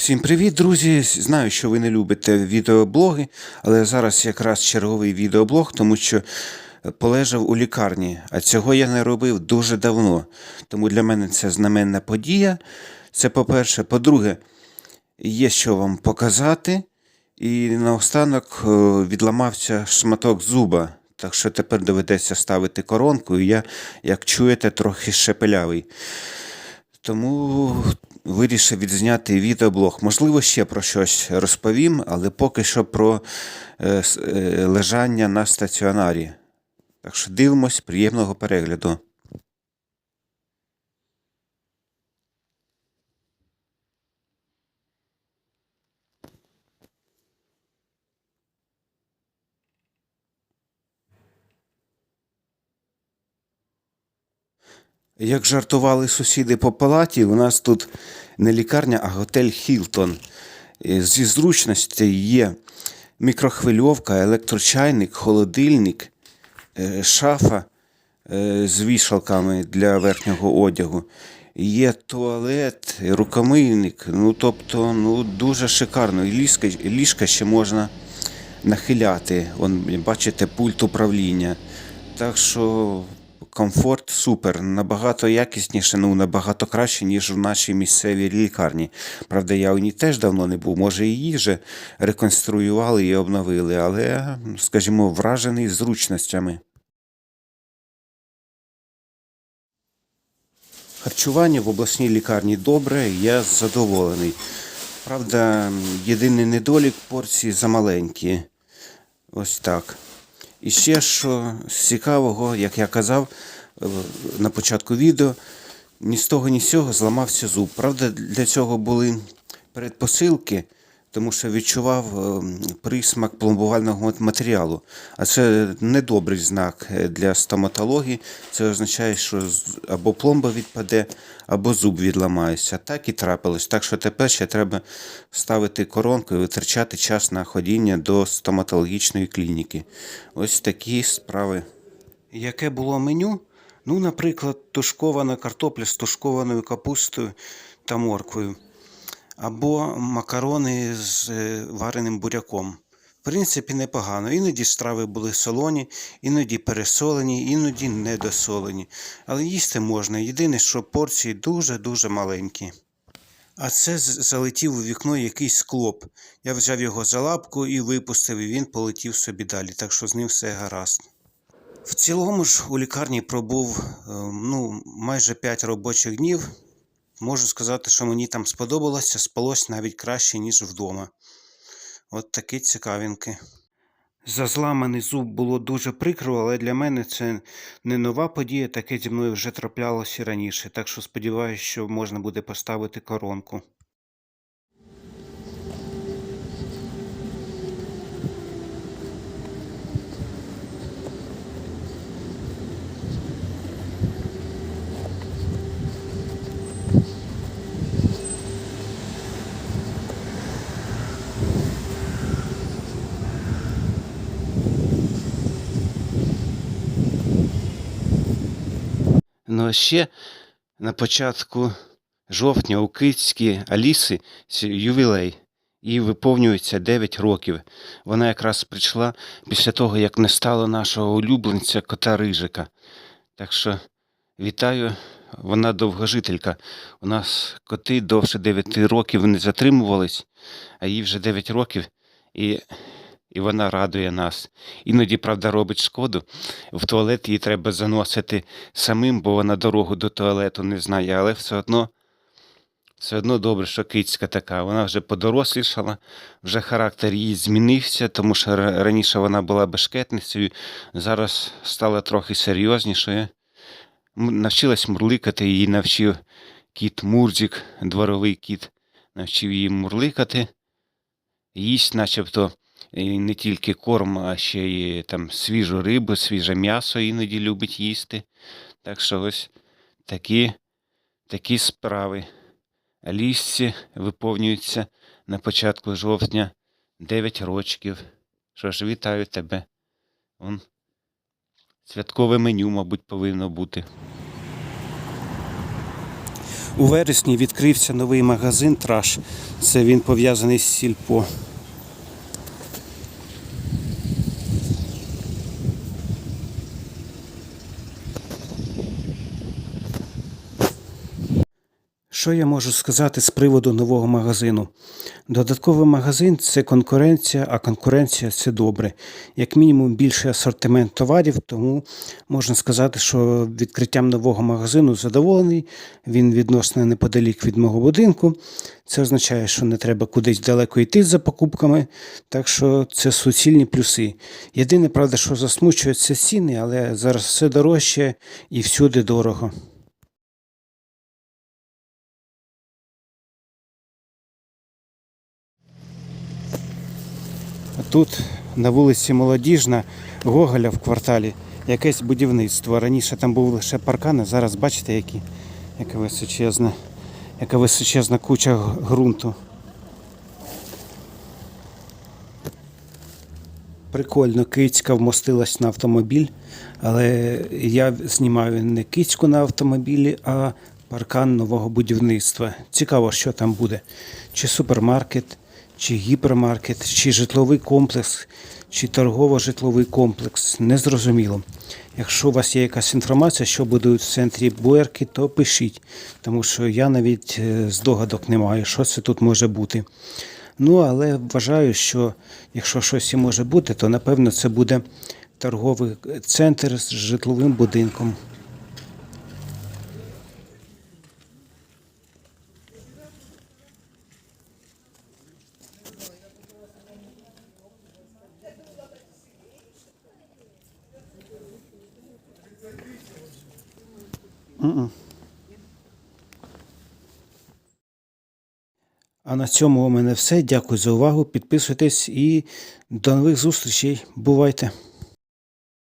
Всім привіт, друзі! Знаю, що ви не любите відеоблоги, але зараз якраз черговий відеоблог, тому що полежав у лікарні, а цього я не робив дуже давно. Тому для мене це знаменна подія. Це по-перше. По-друге, є що вам показати. І наостанок е, відламався шматок зуба. Так що тепер доведеться ставити коронку, і я, як чуєте, трохи шепелявий. Тому вирішив відзняти відеоблог. Можливо, ще про щось розповім, але поки що про е, е, лежання на стаціонарі. Так що дивимось, приємного перегляду. Як жартували сусіди по палаті, у нас тут не лікарня, а готель Хілтон. Зі зручностей є мікрохвильовка, електрочайник, холодильник, е, шафа е, з вішалками для верхнього одягу. Є туалет, рукомийник. Ну, тобто, ну, дуже шикарно. І ліжка, ліжка ще можна нахиляти. Вон, бачите, пульт управління. Так що комфорт супер, набагато якісніше, ну набагато краще, ніж в нашій місцевій лікарні. Правда, я у ній теж давно не був. Може, її вже реконструювали і обновили, але, скажімо, вражений зручностями. Харчування в обласній лікарні добре, я задоволений. Правда, єдиний недолік порції замаленькі. Ось так. І ще що з цікавого, як я казав е, на початку відео, ні з того, ні з цього зламався зуб. Правда, для цього були передпосилки, тому що відчував е, присмак пломбувального матеріалу. А це недобрий знак е, для стоматології. Це означає, що або пломба відпаде, або зуб відламається. Так і трапилось. Так що тепер ще треба ставити коронку і витрачати час на ходіння до стоматологічної клініки. Ось такі справи. Яке було меню? Ну, наприклад, тушкована картопля з тушкованою капустою та морквою або макарони з е, вареним буряком. В принципі, непогано. Іноді страви були солоні, іноді пересолені, іноді недосолені. Але їсти можна. Єдине, що порції дуже-дуже маленькі. А це залетів у вікно якийсь клоп. Я взяв його за лапку і випустив, і він полетів собі далі, так що з ним все гаразд. В цілому ж у лікарні пробув е, ну, майже 5 робочих днів. Можу сказати, що мені там сподобалося, спалось навіть краще, ніж вдома. От такі цікавінки. За зламаний зуб було дуже прикро, але для мене це не нова подія, таке зі мною вже траплялося раніше, так що сподіваюся, що можна буде поставити коронку. Ну а ще на початку жовтня у Кицькій Аліси ювілей. Їй виповнюється 9 років. Вона якраз прийшла після того, як не стало нашого улюбленця кота Рижика. Так що вітаю, вона довгожителька. У нас коти довше 9 років не затримувались, а їй вже 9 років, і, і вона радує нас. Іноді, правда, робить шкоду. В туалет її треба заносити самим, бо вона дорогу до туалету не знає, але все одно. Все одно добре, що кицька така. Вона вже подорослішала, вже характер її змінився, тому що раніше вона була бешкетницею, зараз стала трохи серйознішою. Навчилась мурликати, її навчив кіт Мурзик, дворовий кіт, навчив її мурликати. Їсть, начебто, і не тільки корм, а ще й там свіжу рибу, свіже м'ясо іноді любить їсти. Так що ось такі, такі справи. Алісці виповнюється на початку жовтня 9 рочків. Що ж, вітаю тебе. Он святкове меню, мабуть, повинно бути. У вересні відкрився новий магазин Траш. Це він пов'язаний з сільпо. Що я можу сказати з приводу нового магазину? Додатковий магазин це конкуренція, а конкуренція це добре. Як мінімум більший асортимент товарів, тому можна сказати, що відкриттям нового магазину задоволений. Він відносно неподалік від мого будинку. Це означає, що не треба кудись далеко йти за покупками, так що це суцільні плюси. Єдине, правда, що засмучує, це ціни, але зараз все дорожче і всюди дорого. Тут на вулиці Молодіжна Гоголя в кварталі якесь будівництво. Раніше там був лише паркан, а зараз бачите, які, яка височезна, яка височезна куча ґрунту. Прикольно, кицька вмостилась на автомобіль, але я знімаю не кицьку на автомобілі, а паркан нового будівництва. Цікаво, що там буде. Чи супермаркет, чи гіпермаркет, чи житловий комплекс, чи торгово-житловий комплекс. Незрозуміло. Якщо у вас є якась інформація, що буде в центрі Буерки, то пишіть, тому що я навіть е, здогадок не маю, що це тут може бути. Ну, але вважаю, що якщо щось і може бути, то напевно це буде торговий центр з житловим будинком. А на цьому у мене все. Дякую за увагу. Підписуйтесь і до нових зустрічей. Бувайте!